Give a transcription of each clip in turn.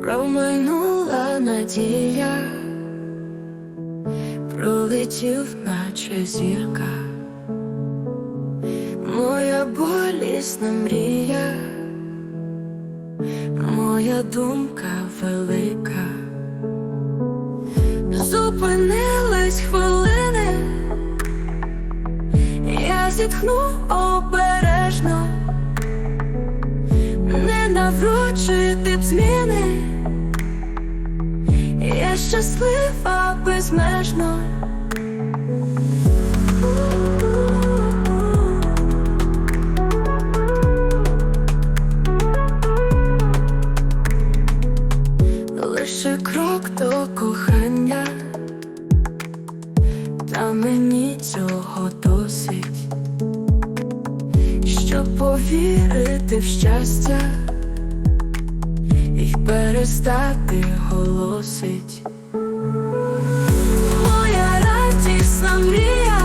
проминула надія, пролетів, наче зірка, моя болісна мрія, моя думка велика, зупинились хвилини, я зітхнув обережно не наврочити б зміни, я щаслива безмежно. Лише крок до кохання, та мені цього досить. Щоб повірити в щастя і перестати голосить. Моя радісна мрія,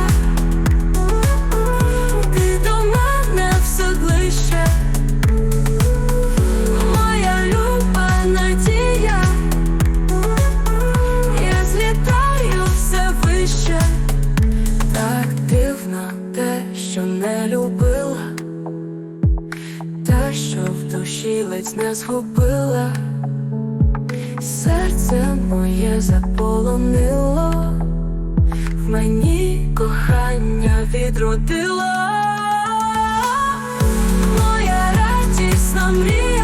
ти до мене все ближче, моя люба надія, я злітаю все вище, так дивно те, що не любила. Що в душі ледь не згубила, серце моє заполонило, в мені кохання відродило, моя радісна мрія,